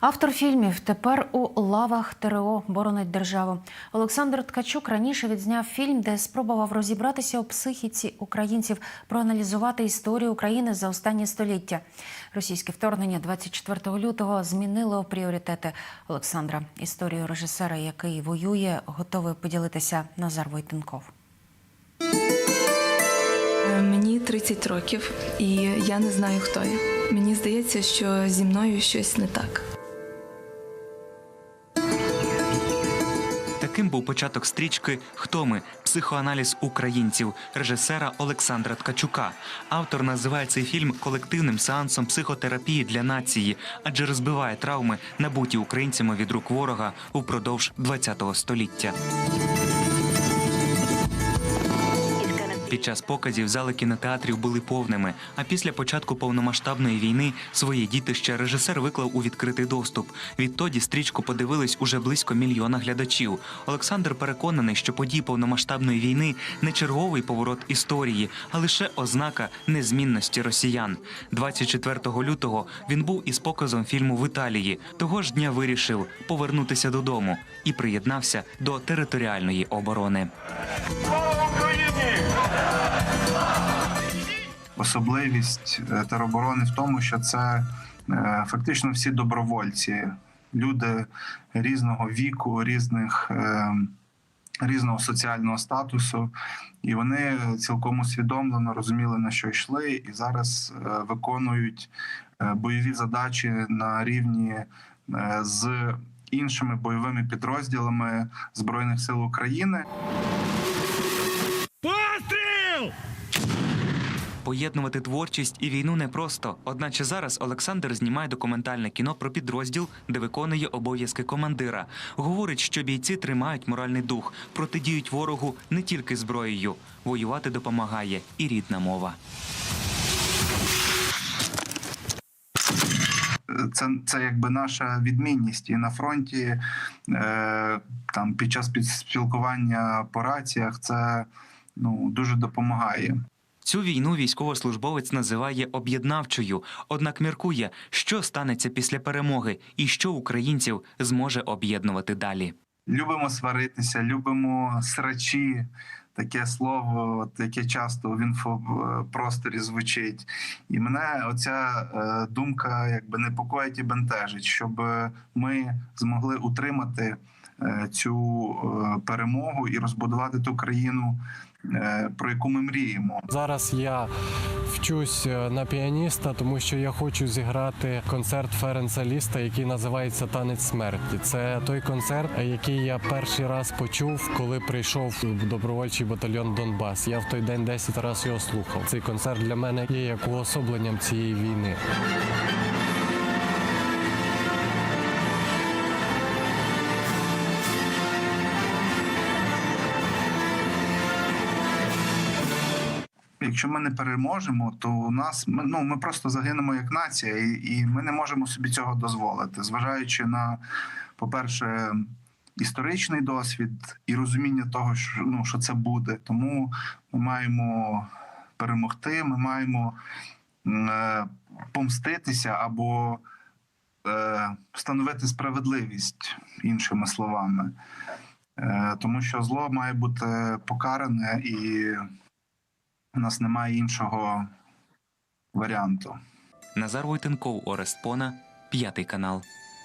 Автор фільмів тепер у лавах ТРО боронить державу. Олександр Ткачук раніше відзняв фільм, де спробував розібратися у психіці українців, проаналізувати історію України за останні століття. Російське вторгнення 24 лютого змінило пріоритети Олександра. Історію режисера, який воює, готовий поділитися Назар Войтенков. Е, Мені 30 років, і я не знаю, хто я. Мені здається, що зі мною щось не так. Таким був початок стрічки Хто ми? Психоаналіз українців режисера Олександра Ткачука. Автор називає цей фільм колективним сеансом психотерапії для нації, адже розбиває травми, набуті українцями від рук ворога упродовж ХХ століття. Під час показів зали кінотеатрів були повними. А після початку повномасштабної війни своє дітище режисер виклав у відкритий доступ. Відтоді стрічку подивились уже близько мільйона глядачів. Олександр переконаний, що події повномасштабної війни не черговий поворот історії, а лише ознака незмінності росіян. 24 лютого він був із показом фільму в Італії. Того ж дня вирішив повернутися додому і приєднався до територіальної оборони. Особливість е, тероборони в тому, що це е, фактично всі добровольці, люди різного віку, різних. е, Різного соціального статусу, і вони цілком усвідомлено розуміли на що йшли, і зараз виконують бойові задачі на рівні з іншими бойовими підрозділами збройних сил України. Поєднувати творчість і війну непросто. Одначе зараз Олександр знімає документальне кіно про підрозділ, де виконує обов'язки командира. Говорить, що бійці тримають моральний дух, протидіють ворогу не тільки зброєю. Воювати допомагає і рідна мова. це, це якби наша відмінність і на фронті, е, там під час спілкування по раціях це ну дуже допомагає. Цю війну військовослужбовець називає об'єднавчою, однак міркує, що станеться після перемоги і що українців зможе об'єднувати далі. Любимо сваритися, любимо срачі. Таке слово, яке часто в інфопросторі звучить, і мене оця е, думка якби непокоїть і бентежить, щоб ми змогли утримати цю е, перемогу і розбудувати ту країну, е, про яку ми мріємо. Зараз я вчусь е, на піаніста, тому що я хочу зіграти концерт Ференца Ліста, який називається Танець смерті. Це той концерт, е, який я перший раз почув, коли прийшов в добровольчий батальйон Донбас. Я в той день 10 разів його слухав. Цей концерт для мене є як уособленням цієї війни. Якщо ми не переможемо, то у нас ну ми просто загинемо як нація, і, і ми не можемо собі цього дозволити, зважаючи на, по-перше, історичний досвід і розуміння того, що ну що це буде. Тому ми маємо перемогти, ми маємо е, помститися або е, встановити справедливість, іншими словами. Е, тому що зло має бути покаране і у нас немає іншого варіанту. Назар Войтенков, Орест Пона, п'ятий канал.